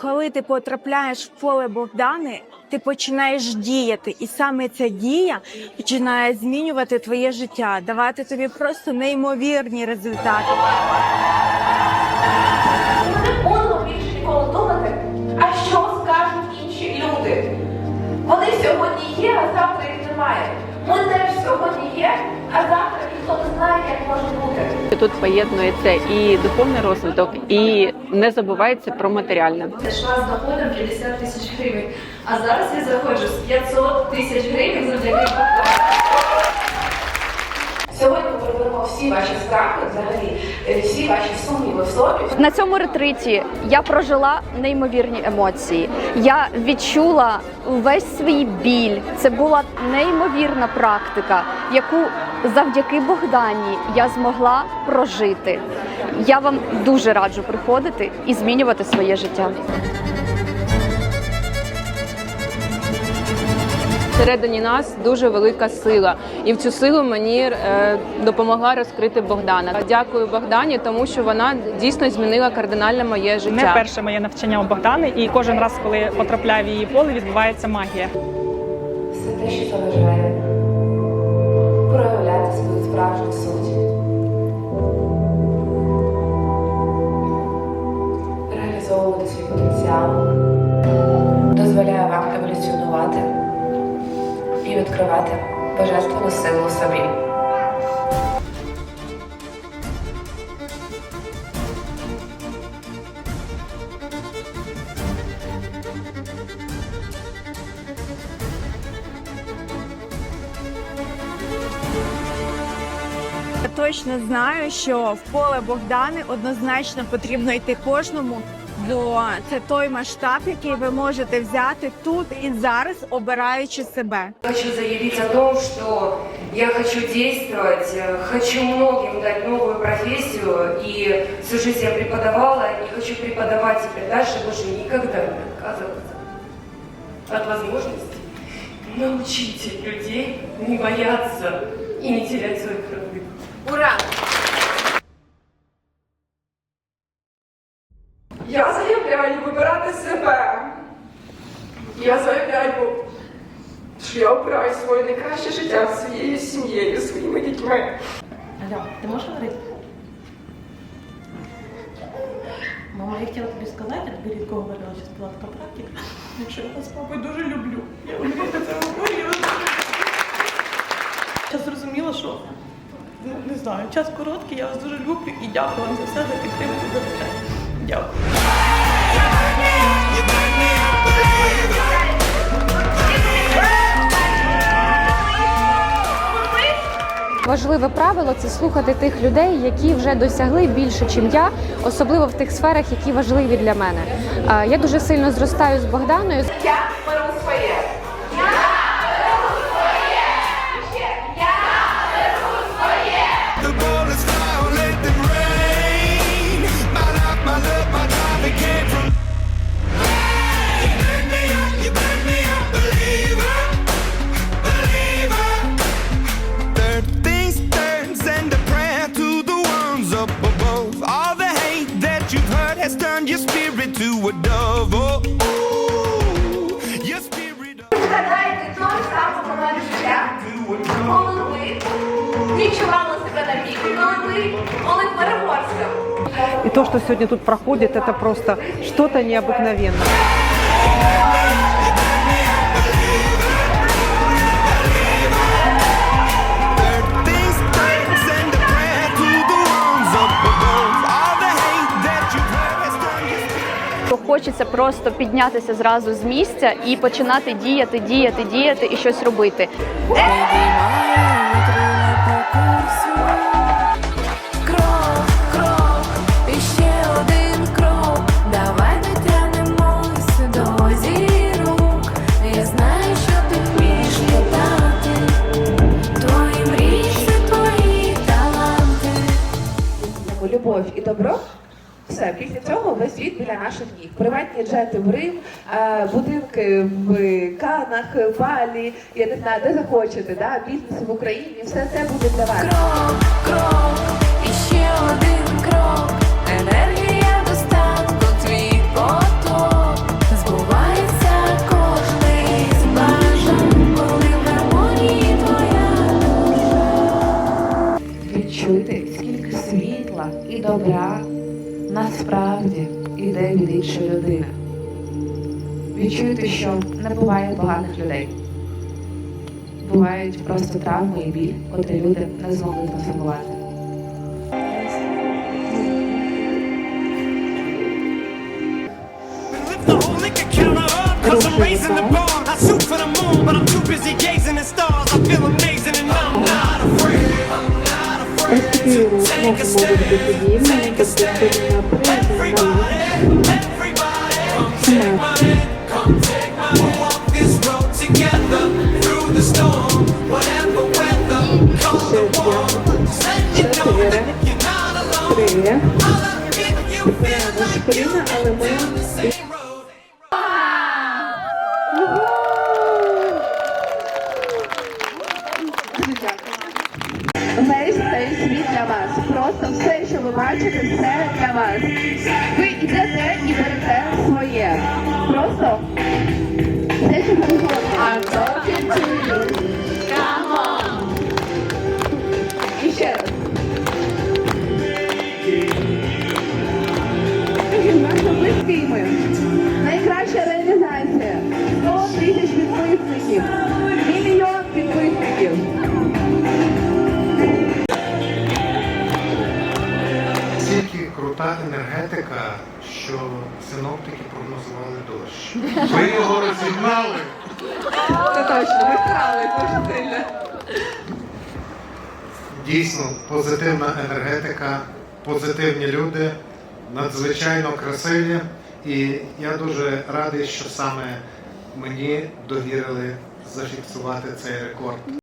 коли ти потрапляєш в поле Богдани, ти починаєш діяти, і саме ця дія починає змінювати твоє життя, давати тобі просто неймовірні результати. Не будемо більше ніколи думати, а що скажуть інші люди. Вони сьогодні є, а завтра їх немає. Ми теж сьогодні є, а завтра ніхто не знає, як може бути. Тут поєднується і духовний розвиток, і не забувається про матеріальне. Зайшла з доходом 50 тисяч гривень. А зараз я заходжу з 500 тисяч гривень завдяки. Сьогодні ми приберемо всі ваші страхи, взагалі, е, всі ваші сумніви в собі. На цьому ретриті я прожила неймовірні емоції. Я відчула весь свій біль. Це була неймовірна практика, яку завдяки Богдані я змогла прожити. Я вам дуже раджу приходити і змінювати своє життя. Всередині нас дуже велика сила, і в цю силу мені е, допомогла розкрити Богдана. Дякую Богдані, тому що вона дійсно змінила кардинально моє життя. Не перше моє навчання у Богдани, і кожен раз, коли потрапляю в її поле, відбувається магія. Все те, що заважає еволюціонувати і відкривати божественну силу в собі. Точно знаю, що в поле Богдани однозначно потрібно йти кожному, бо це той масштаб, який ви можете взяти тут і зараз, обираючи себе. Хочу заявить о том, что я хочу действовать, э, хочу многим дать новую профессию, и всю жизнь я преподавала, и хочу преподавать теперь дальше, больше никогда не отказываться от возможности научить людей не бояться и не терять своих родных. Ура! Я заявляю вибирати себе. Я заявляю, що я обираю своє найкраще життя зі своєю сім'єю, своїми дітьми. Алло, ти можеш говорити? Мама, я хотіла тобі сказати, я тобі рідко говорила, що була така практика. Якщо я вас з папою дуже люблю. Я рідко це люблю. Я зрозуміла, що ну, не знаю, час короткий, я вас дуже люблю і дякую вам за все, за підтримку, за все. Дякую. Важливе правило це слухати тих людей, які вже досягли більше, чим я, особливо в тих сферах, які важливі для мене. Е, Я дуже сильно зростаю з Богданою. Відчували себе на піку, коли ви були переможцем. И то, что сегодня тут проходит, это просто что-то необыкновенное. То хочеться просто піднятися зразу з місця і починати діяти, діяти, діяти і щось робити. Крок, Любов і добро. Все, після цього весь світ біля наших ніг. Приватні джети в Рим, е, будинки в Канах, Балі, я не знаю, де захочете, да? бізнес в Україні, все це буде для вас. Добра насправді йде від іншої людини. Відчуйте, що не буває поганих людей. Бувають просто травми і біль, котрі люди не змогли трансформувати. I'm raising the bar. I shoot for the moon, but I'm too busy gazing at stars. I feel amazing Everybody, everybody, come take my hand, come take my hand. Просто Крута енергетика, що синоптики прогнозували дощ. Ви його розігнали. Це точно, ми вкрали дуже сильно. Дійсно, позитивна енергетика, позитивні люди, надзвичайно красиві. І я дуже радий, що саме мені довірили зафіксувати цей рекорд.